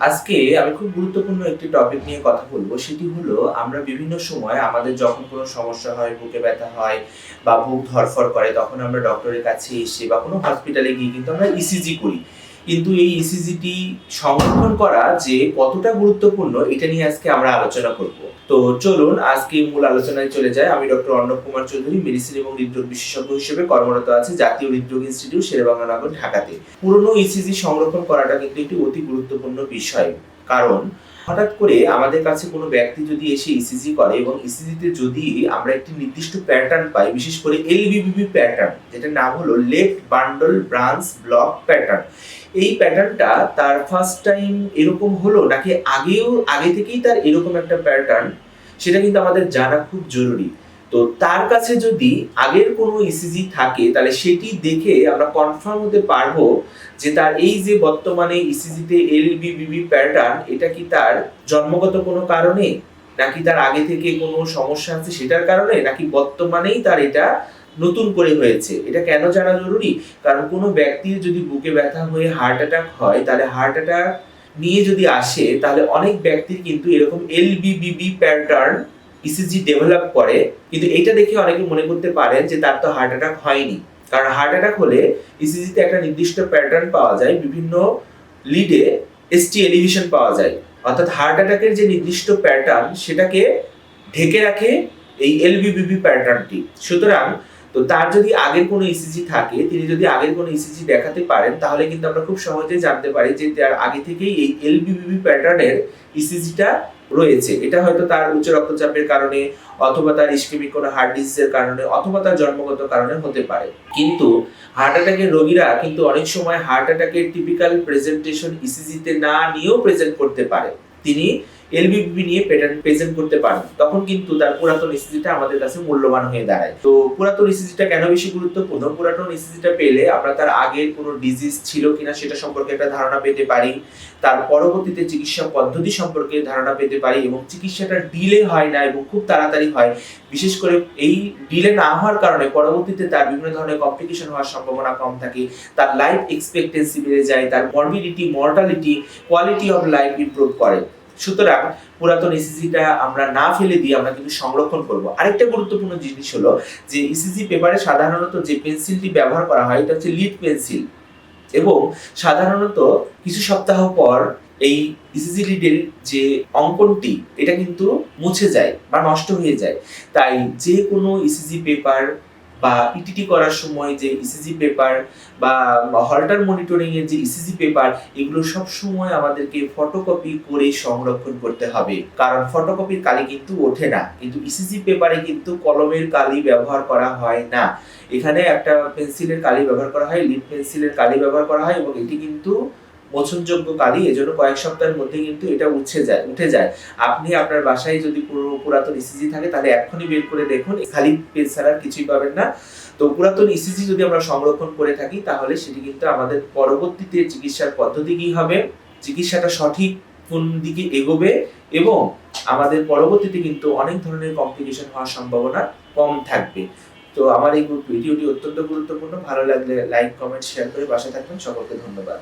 আজকে আমি খুব গুরুত্বপূর্ণ একটি টপিক নিয়ে কথা বলব। সেটি হলো, আমরা বিভিন্ন সময় আমাদের যখন কোনো সমস্যা হয়, বুকে ব্যথা হয় বা বুক ধরফর করে, তখন আমরা ডক্টরের কাছে এসে বা কোনো হসপিটালে গিয়ে কিন্তু আমরা ইসিজি করি। কিন্তু এই ইসিজিটি সংরক্ষণ করা যে কতটা গুরুত্বপূর্ণ, এটা নিয়ে আজকে আমরা আলোচনা করব। তো চলুন, আজকে মূল আলোচনায় চলে যায় আমি ডক্টর অর্ণব কুমার চৌধুরী, মেডিসিন এবং হৃদরোগ বিশেষজ্ঞ হিসেবে কর্মরত আছে, জাতীয় হৃদরোগ ইনস্টিটিউট, শেরেবাংলা নগর, ঢাকাতে। পুরনো ইসিজি সংরক্ষণ করাটা কিন্তু একটি অতি গুরুত্বপূর্ণ বিষয়। কারণ হঠাৎ করে আমাদের কাছে কোনো ব্যক্তি যদি এসে ইসিজি করে এবং ইসিজিতে যদি আমরা একটি নির্দিষ্ট প্যাটার্ন পাই, বিশেষ করে এলবিবিবি প্যাটার্ন যেটার নাম হলো left bundle branch block pattern এই প্যাটার্নটা তার ফার্স্ট টাইম এরকম হলো নাকি আগেও, আগে থেকেই তার এরকম একটা প্যাটার্ন সেটা কিন্তু আমাদের জানা খুব জরুরি। তো তার কাছে যদি আগের কোনো ইসিজি থাকে, তাহলে সেটি দেখে আমরা কনফার্ম হতে পারব যে তার এই যে বর্তমানে ইসিজিতে এলবিবিবি প্যাটার্ন এটা কি তার জন্মগত কোনো কারণে? নাকি তার আগে থেকে কোনো সমস্যা আছে সেটার কারণে? নাকি বর্তমানেই তার এটা নতুন করে হয়েছে? এটা কেন জানা জরুরি? কারণ কোনো ব্যক্তির যদি বুকে ব্যথা হয়ে হার্ট অ্যাটাক হয়, তাহলে হার্ট অ্যাটাক নিয়ে যদি আসে, তাহলে অনেক ব্যক্তির কিন্তু এরকম এলবিবিবি প্যাটার্ন ইসিজি ডেভেলপ করে, কিন্তু এটা দেখে অনেকে মনে করতে পারেন যে তার তো হার্ট অ্যাটাক হয়নি। কারণ হার্ট অ্যাটাক হলে ইসিজিতে একটা নির্দিষ্ট প্যাটার্ন পাওয়া যায়, বিভিন্ন লিডে এসটি এলিভিশন পাওয়া যায়। অর্থাৎ হার্ট অ্যাটাকের যে নির্দিষ্ট প্যাটার্ন সেটাকে ঢেকে রাখে এই এলবিবিবি প্যাটার্নটি সুতরাং তো তার যদি আগের কোনো ইসিজি থাকে, তিনি যদি আগের কোনো ইসিজি দেখাতে পারেন, তাহলে কিন্তু আমরা খুব সহজে জানতে পারি যে তার আগে থেকেই এই এলবিবিবি প্যাটার্নের ইসিজিটা রয়েছে। এটা হয়তো তার উচ্চ রক্তচাপের কারণে, অথবা তার ইস্কেমিক কোনো হার্ট ডিজিজের কারণে, অথবা তার জন্মগত কারণে হতে পারে। কিন্তু হার্ট অ্যাটাকের রোগীরা কিন্তু অনেক সময় হার্ট অ্যাটাকের টিপিক্যাল প্রেজেন্টেশন ইসিজিতে না নিয়েও প্রেজেন্ট করতে পারে। তিনি এলবিবি নিয়ে প্যাটার্ন প্রেজেন্ট করতে পারেন, তখন কিন্তু তার পুরাতন ইসিজিটা আমাদের কাছে মূল্যবান হয়ে দাঁড়ায়। তো পুরাতন ইসিজিটা কেন বেশি গুরুত্বপূর্ণ? পুরাতন ইসিজিটা পেলে আমরা তার আগের কোনো ডিজিজ ছিল কিনা সেটা সম্পর্কে একটা ধারণা পেতে পারি, তার পরবর্তীতে চিকিৎসা পদ্ধতি সম্পর্কে ধারণা পেতে পারি এবং চিকিৎসাটা ডিলে হয় না এবং খুব তাড়াতাড়ি হয়। বিশেষ করে এই ডিলে না হওয়ার কারণে পরবর্তীতে তার বিভিন্ন ধরনের কমপ্লিকেশন হওয়ার সম্ভাবনা কম থাকে, তার লাইফ এক্সপেক্টেন্সি বেড়ে যায়, তার morbidity mortality quality of life improve করে। সুতরাং পুরাতন ইসিজিটা আমরা না ফেলে দিয়ে আমরা কিন্তু সংরক্ষণ করব। আরেকটা গুরুত্বপূর্ণ জিনিস হলো যে ইসিজি পেপারে সাধারণত যে পেন্সিলটি ব্যবহার করা হয়, এটা হচ্ছে লিড পেন্সিল এবং সাধারণত কিছু সপ্তাহ পর এই ইসিজি লিডের যে অঙ্কনটি, এটা কিন্তু মুছে যায় বা নষ্ট হয়ে যায়। তাই যে কোনো ইসিজি পেপার বা ইটিটি করার সময় যে ইসিজি পেপার বা হল্টার মনিটরিং এর যে ইসিজি পেপার এগুলো সব সময় আমাদেরকে ফটোকপি করে সংরক্ষণ করতে হবে। কারণ ফটোকপির কালি কিন্তু ওঠে না। কিন্তু ইসিজি পেপারে কিন্তু কলমের কালি ব্যবহার করা হয় না। এখানে একটা পেন্সিলের কালি ব্যবহার করা হয় লিড পেন্সিলের কালি ব্যবহার করা হয় এবং এটি কিন্তু মোচনযোগ্য কালি এজন্য কয়েক সপ্তাহের মধ্যে কিন্তু এটা উঠে যায় উঠে যায়। আপনি আপনার বাসায় যদি পুরো পুরাতন ইসিজি থাকে, তাহলে এখনই বের করে দেখুন খালি পেজ ছাড়া কিছুই পাবেন না। তো পুরাতন ইসিজি যদি আমরা সংরক্ষণ করে থাকি, তাহলে সেটি কিন্তু আমাদের পরবর্তীতে চিকিৎসার পদ্ধতি কি হবে? চিকিৎসাটা সঠিক কোন দিকে এগোবে? এবং আমাদের পরবর্তীতে কিন্তু অনেক ধরনের কমপ্লিকেশন হওয়ার সম্ভাবনা কম থাকবে। তো আমার এই ভিডিওটি অত্যন্ত গুরুত্বপূর্ণ। ভালো লাগলে লাইক কমেন্ট শেয়ার করে পাশে থাকবেন। সকলকে ধন্যবাদ।